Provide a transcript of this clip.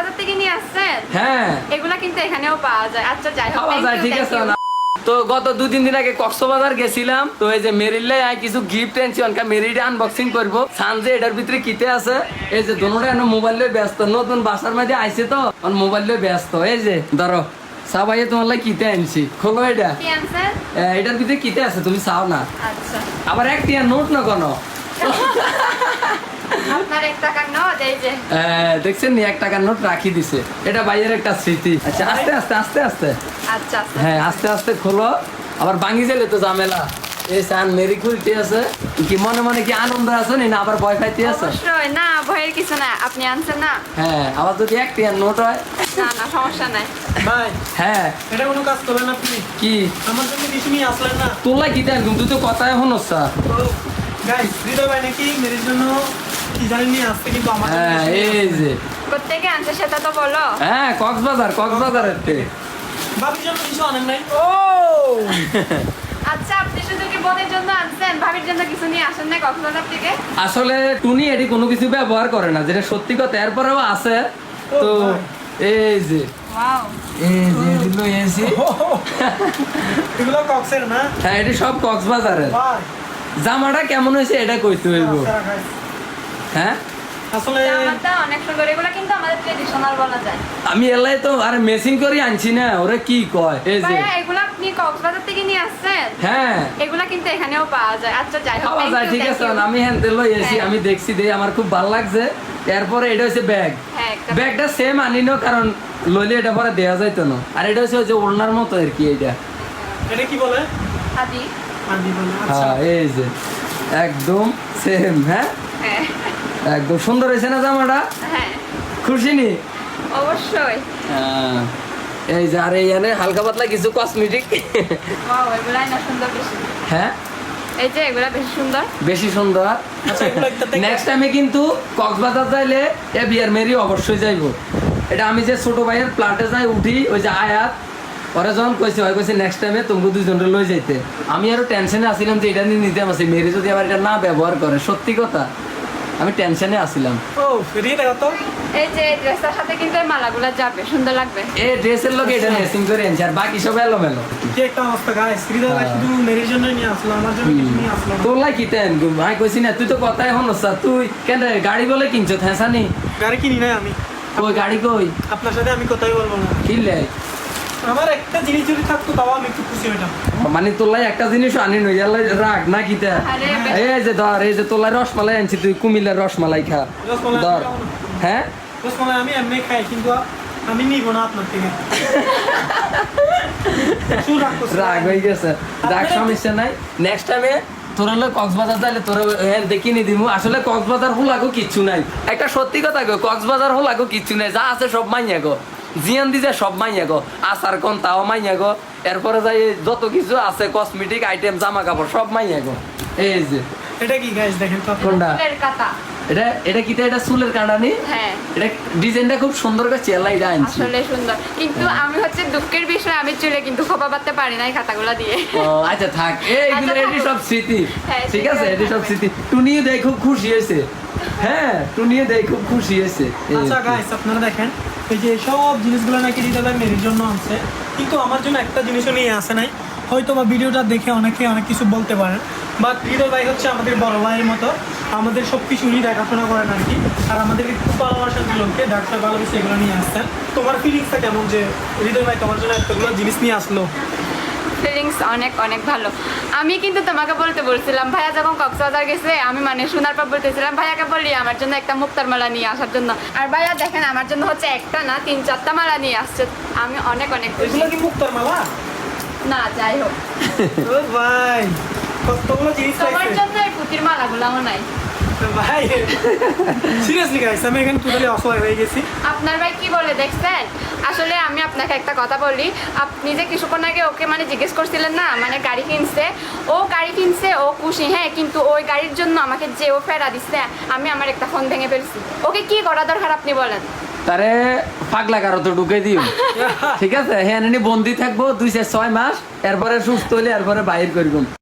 কক্সবাজার থেকে নিয়ে আসছেন? হ্যাঁ। এগুলা কিন্তু এখানেও পাওয়া যায়। আচ্ছা যাই হোক পাওয়া যায় ঠিক আছে না? তো গত দু তিন দিন আগে কক্সবাজার গেছিলাম। তো এই যে মেরিল্লে আই কিছু গিফট আনছি অনকা মেরিটা আনবক্সিং করব। সানজে এটার ভিতরে কিতে আছে? এই যে দোনোটা এখন মোবাইল লয়ে ব্যস্ত। নতুন বাসার মধ্যে আইছে তো অন মোবাইল লয়ে ব্যস্ত। এই যে ধরো সবাই তোমার লাগে কিতে আনছি খোলো এটা। এটার ভিতরে কিতে আছে তুমি চাও না? আচ্ছা। আবার এক টিয়া নোট না কোনো আপনার এক টাকার নোট এই যে এ, দেখছেন এক টাকার নোট রাখি দিছে। এটা বাইরের একটা স্মৃতি। আচ্ছা আস্তে আস্তে আস্তে আস্তে। আচ্ছা আচ্ছা হ্যাঁ আস্তে আস্তে খোলো। আবার ভাঙি গেলে তো ঝামেলা। এই সান মেরি খুলতে আছে। কি মনে মনে কি আনন্দ আছে না আবার ভয় পাইতে আছে? অবশ্যই না ভয়ের কিছু না আপনি আনছেন না। হ্যাঁ আবার যদি নোট হয়। না না সমস্যা নাই। ভাই হ্যাঁ। এটা কোনো কাজ করবেন আপনি। কি? আমার জন্য কিছু নিয়ে আসলেন না। তোলা কি দেন তুই তো কথাই হনস গাইস হৃদয় ভাই নাকি মেরির জন্য কি জানি নিয়ে আসছে কিন্তু আমার হ্যাঁ এই যে। কোথেকে আনছে সেটা তো বলো। হ্যাঁ কক্সবাজার কক্সবাজারের থেকে। ভাবির জন্য কিছু আনেন নাই? ও! আচ্ছা আপনি শুধু কি বোনের জন্য আনছেন? ভাবির জন্য কিছু নিয়ে আসেন না কক্সবাজার থেকে? আসলে টুনি এটি কোনো কিছু ব্যবহার করে না যেটা সত্যি কথা এরপরেও আছে। তো এই যে। ওয়াও এই যে এগুলো কক্সের না? হ্যাঁ এটি সব কক্সবাজারের। জামাটা কেমন হয়েছে এটা কইতে হইব। হ্যাঁ? আসলে জামাটা অনেক সুন্দর এগুলো কিন্তু আমাদের ট্রেডিশনাল বলা যায়। আমি এলাই তো আর মেসিং করে আনছি না ওরা কি কয়? এই যে। এগুলো আপনি কক্সবাজার থেকে নিয়ে আসছেন? হ্যাঁ। এগুলা কিন্তু এখানেও পাওয়া যায়। আচ্ছা যাই হোক পাওয়া যায় ঠিক আছে আমি হ্যান্ড লই এসি হ্যাঁ। আমি দেখছি দে আমার খুব ভালো লাগছে। এরপরে এটা হচ্ছে ব্যাগ হ্যাঁ ব্যাগটা সেম আনিনো কারণ লইলে এটা পরে দেওয়া যাইতো না। আর এটা হচ্ছে ওই যে ওড়নার মতো আর কি এটা এটা কি বলে? আচ্ছা হ্যাঁ এই যে একদম সেম হ্যাঁ? হ্যাঁ। একদম সুন্দর হয়েছে না জামাটা? হ্যাঁ। খুশি নি? অবশ্যই। হ্যাঁ। এই যে আর এইখানে হালকা পাতলা কিছু কসমেটিক বেশি। হ্যাঁ? এই যে এগুলা বেশি সুন্দর। বেশি সুন্দর। আচ্ছা নেক্সট টাইমে কিন্তু কক্সবাজার যাইলে এ বিয়ার মেরি অবশ্যই যাইব। এটা আমি যে ছোট ভাইয়ের প্লাটে যাই উঠি ওই যে আয়াত ওরা যখন কইছে কইছে নেক্সট টাইমে তুমি দুজনকে লই যাইতে। আমি আরও টেনশনে যে এটা নিয়ে নিতে আসি মেরি যদি আবার এটা না ব্যবহার করে সত্যি কথা। আমি টেনশনে আসছিলাম ও ফিরিয়ে দেখো তো। এই যে ড্রেসটার সাথে কিন্তু এই মালাগুলা যাবে সুন্দর লাগবে। এই ড্রেসের লোক এটা করে এনেছি আর বাকি সব এলোমেলো। কি একটা অবস্থা গাইস ভাই হ্যাঁ। শুধু মেরির জন্য নিয়ে আসলো আমার জন্য কিছু নিয়ে আসলো না। তোর লাই কি তেন আমি কইছি না তুই তো কথাই হন তুই কেন গাড়ি বলে কিনছ থেসানি গাড়ি কিনি নাই আমি। ওই গাড়ি কই? আপনার সাথে আমি কথাই বলব না। কিনলে আমার একটা জিনিস যদি থাকতো তাও আমি একটু খুশি হইতাম। মানে তোলাই একটা জিনিস আনি নই রাগ না কি তা এই যে ধর এই যে তোলাই রসমালাই আনছি তুই কুমিল্লার রসমালাই খা। রসমালাই ধর। হ্যাঁ? রসমালাই আমি এমনি খাই কিন্তু আমি নিব না আপনার থেকে। রাগ হয়ে গেছে। রাগ সমস্যা নাই। নেক্সট টাইমে তোরা হলো কক্সবাজার যাইলে তোরা হ্যাঁ দেখি নি দিমু। আসলে কক্সবাজার হলাগো কিচ্ছু নাই। একটা সত্যি কথা গো কক্সবাজার হলাগো কিচ্ছু নাই। যা আছে সব মাইয়া গো জিয়ান দিছে সব মাইয়া গো। আচার কন তাও মাইয়া গো। এরপরে যাই যত কিছু আছে কসমেটিক আইটেম জামা কাপড় সব মাইয়া গো। এই যে। এটা কি গাইস দেখেন। কোনটা? কাতা এটা এটা কি এটা চুলের হ্যাঁ। এটা ডিজাইনটা খুব সুন্দর করে চেলা এটা আনছি। আসলে সুন্দর। কিন্তু আমি হচ্ছে দুঃখের বিষয় আমি চুলে কিন্তু খোপা বাঁধতে পারি না এই খাতাগুলো দিয়ে। ও, আচ্ছা থাক। এইগুলো আচ্ছা, এটি সব স্মৃতি। হ্যাঁ, ঠিক আছে এটি সব স্মৃতি। টুনিও দেয় খুব খুশি হয়েছে। হ্যাঁ টুনিও খুব খুশি হয়েছে। আচ্ছা গাইস আপনারা দেখেন এই যে সব জিনিসগুলো নাকি ভাই মেরির জন্য আনছে। কিন্তু আমার জন্য একটা জিনিসও নিয়ে আসে নাই। হয়তো বা ভিডিওটা দেখে অনেকে অনেক কিছু বলতে পারেন। বাট হৃদয় ভাই হচ্ছে আমাদের বড় ভাইয়ের মতো। আমাদের সব কিছু উনি দেখাশোনা করেন আর কি। আর আমাদেরকে খুব ভালোবাসার লোককে ডাক্তার ভালোবেসে এগুলো নিয়ে আসতেন তোমার ফিলিংসটা কেমন যে হৃদয় ভাই তোমার জন্য এতগুলো জিনিস নিয়ে আসলো? ফিলিংস অনেক অনেক ভালো। আমি কিন্তু তোমাকে বলতে বলছিলাম ভাইয়া যখন কক্সবাজার গেছে আমি মানে শোনার পর বলতেছিলাম ভাইয়াকে বলি আমার জন্য একটা মুক্তার মালা নিয়ে আসার জন্য। আর ভাইয়া দেখেন আমার জন্য হচ্ছে একটা না তিন চারটা মালা নিয়ে আসছে। আমি অনেক অনেক খুশি। মুক্তার মালা? না যাই হোক। ও ভাই। কতগুলো জিনিস তোমার জন্য এই পুঁতির মালাগুলাও নাই। ভাই সিরিয়াসলি গাইস আমি এখানে টোটালি অসহায় হয়ে গেছি। আপনার ভাই কি বলে দেখছেন? আসলে আমি আপনাকে একটা কথা বলি আপনি যে কিছুক্ষণ আগে ওকে মানে জিজ্ঞেস করছিলেন না মানে গাড়ি কিনছে। ও গাড়ি কিনছে ও খুশি হ্যাঁ কিন্তু ওই গাড়ির জন্য আমাকে যে ও ফেরা দিচ্ছে আমি আমার একটা ফোন ভেঙে ফেলছি। ওকে কি করা দরকার আপনি বলেন? তারে পাগলা কারও তো ঢুকে দিও। ঠিক আছে? হ্যাঁ বন্দি থাকব দুই চার ছয় মাস এরপরে সুস্থ হলে এরপরে বাইর করব।